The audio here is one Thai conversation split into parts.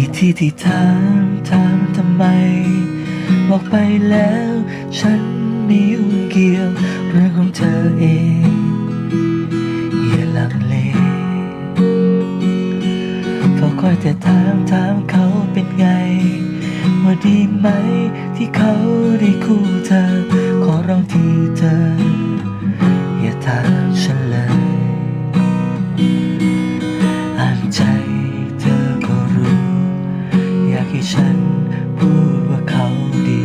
กี่ที่ที่ถามถามทำไม บอกไปแล้ว ฉันไม่ยุ่งเกี่ยวเรื่องของเธอเอง อย่าลังเลเฝ้าคอยแต่ถามถามเขาเป็นไง ว่าดีไหมที่เขาได้คู่เธอ ขอร้องที่เธอ ฉันพูดว่าเขาดี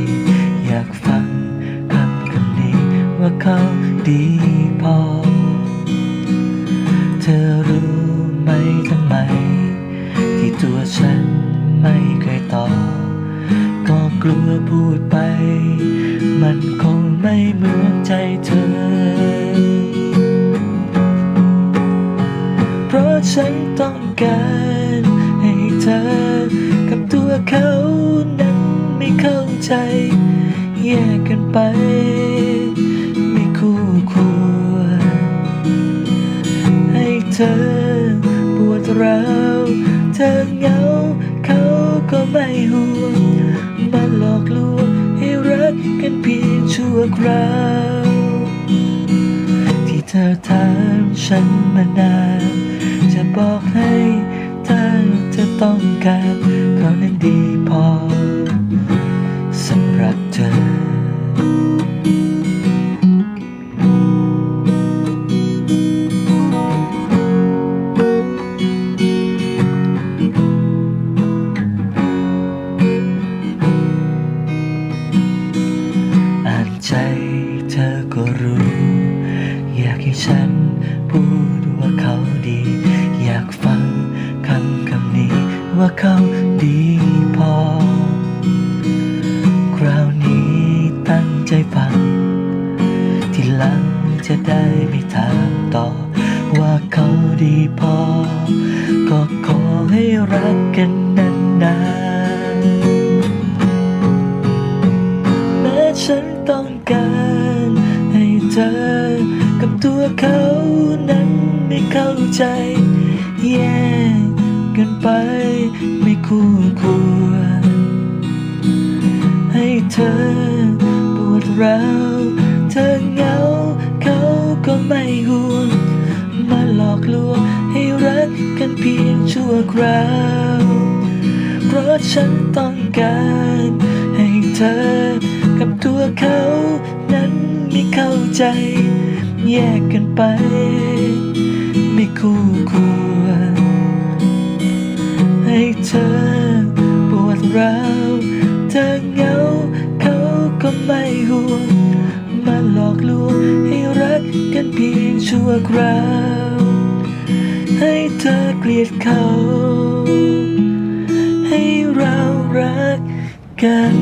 อยากฟังคำคำนี้ว่าเขาดีพอ เธอรู้ไหมทำไม ที่ตัวฉันไม่เคยตอบก็กลัวพูดไป มันคงไม่เหมือนใจเธอ เพราะฉันต้องการให้เธอ ตัวเขานั้นไม่เข้าใจ แยกกันไป ไม่คู่ควร ให้เธอปวดร้าวเธอเหงาเขาก็ไม่ห่วงมาหลอกลวงให้รักกันเพียงชั่วคราวที่เธอถามฉันมานานจะบอกให้ถ้าเธอต้องการ เขานั้นดีพอสำหรับเธออ่านใจเธอก็รู้ อยากให้ฉันพูดว่าเขาดี อยากฟัง ว่าเขาดีพอ คราวนี้ตั้งใจฟัง ทีหลังจะได้ไม่ถามต่อ ว่าเขาดีพอ ก็ขอให้รักกันนานๆแม้ฉันต้องการให้เธอ กับตัวเขานั้นไม่เข้าใจแยกกันไปไม่คู่ควร ให้เธอปวดร้าวเธอเหงาเขาก็ไม่ห่วง มาหลอกลวงให้รักกันเพียงชั่วคราว เพราะฉันต้องการให้เธอกับตัวเขานั้นไม่เข้าใจ แยกกันไป ไม่คู่ควร ให้เธอปวดร้าวเธอเหงาเขาก็ไม่ห่วงมาหลอกลวงให้รักกันเพียงชั่วคราว ให้เธอเกลียดเขา ให้เรารักกัน